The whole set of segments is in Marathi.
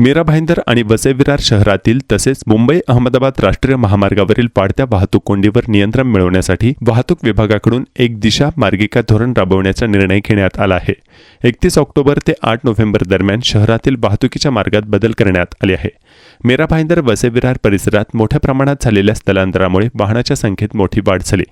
मीरा भाईंदर आणि वसई विरार शहरातील तसेच मुंबई अहमदाबाद राष्ट्रीय महामार्गावरील वाढत्या वाहतूक कोंडीवर नियंत्रण मिळवण्यासाठी वाहतूक विभागाकडून एक दिशा मार्गिका धोरण राबवण्याचा निर्णय घेण्यात आला आहे. एकतीस ऑक्टोबर ते आठ नोव्हेंबर दरम्यान शहरातील वाहतुकीच्या मार्गात बदल करण्यात आले आहे. मीरा भाईंदर वसई विरार परिसरात मोठ्या प्रमाणात झालेल्या स्थलांतरामुळे वाहनाच्या संख्येत मोठी वाढ झाली.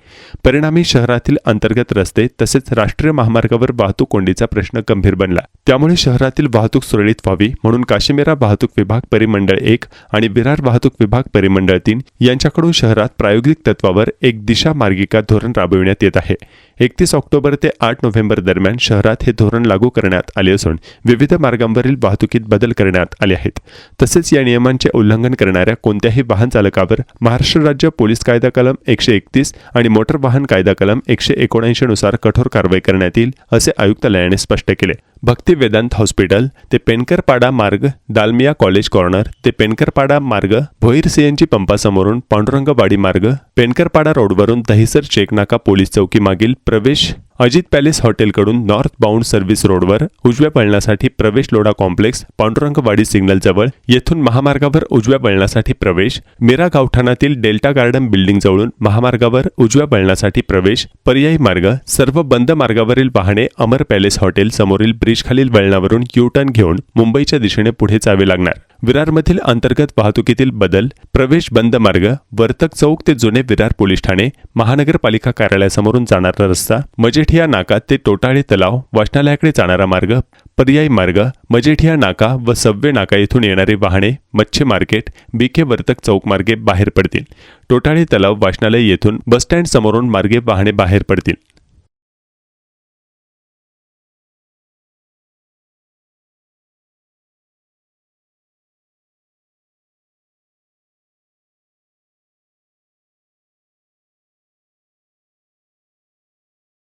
परिणामी शहरातील अंतर्गत रस्ते तसेच राष्ट्रीय महामार्गावर वाहतूक कोंडीचा प्रश्न गंभीर बनला. त्यामुळे शहरातील वाहतूक सुरळीत व्हावी म्हणून काशीमेरा वाहतूक विभाग परिमंडळ एक आणि विरार वाहतूक विभाग परिमंडळ तीन यांच्याकडून शहरात प्रायोगिक तत्वावर एक दिशा मार्गिका धोरण राबविण्यात येत आहे. एकतीस ऑक्टोबर ते आठ नोव्हेंबर दरम्यान शहरात हे धोरण लागू करण्यात आले असून विविध मार्गांवरील वाहतुकीत बदल करण्यात आले आहेत. तसेच या नियमांचे उल्लंघन करणाऱ्या कोणत्याही वाहन चालकावर महाराष्ट्र राज्य पोलीस कायदा कलम एकशे एकतीस आणि मोटर वाहन कायदा कलम एकशे एकोणऐंशी नुसार कठोर कारवाई करण्यात येईल असे आयुक्तालयाने स्पष्ट केले. भक्ती वेदांत हॉस्पिटल ते पेनकरपाडा मार्ग दालमिया कॉलेज कॉर्नर ते पेनकरपाडा मार्ग भोईर सीएनजी पंपासमोरून पांडुरंगवाडी मार्ग पेनकरपाडा रोडवरून दहिसर चेकनाका पोलीस चौकीमागील प्रवेश अजित पॅलेस हॉटेलकडून नॉर्थ बाउंड सर्व्हिस रोडवर उजव्या पळण्यासाठी प्रवेश लोढा कॉम्प्लेक्स पांडुरंगवाडी सिग्नलजवळ येथून महामार्गावर उजव्या पळण्यासाठी प्रवेश मीरा गावठाणातील डेल्टा गार्डन बिल्डिंगजवळून महामार्गावर उजव्या पळण्यासाठी प्रवेश पर्यायी मार्ग सर्व बंद मार्गावरील वाहने अमर पॅलेस हॉटेल समोरील ब्रिजखालील वळणावरून यू टर्न घेऊन मुंबईच्या दिशेने पुढे जावे लागणार. विरारमधील अंतर्गत वाहतुकीतील बदल प्रवेश बंद मार्ग वर्तक चौक ते जुने विरार पोलीस ठाणे महानगरपालिका कार्यालयासमोरून जाणारा रस्ता मजेठिया नाका ते टोटाळे तलाव वाचनालयाकडे जाणारा मार्ग पर्यायी मार्ग मजेठिया नाका व सव्वे नाका येथून येणारे वाहने मच्छी मार्केट बीके वर्तक चौक मार्गे बाहेर पडतील. टोटाळे तलाव वाचनालय येथून बसस्टँड समोरून मार्गे वाहने बाहेर पडतील.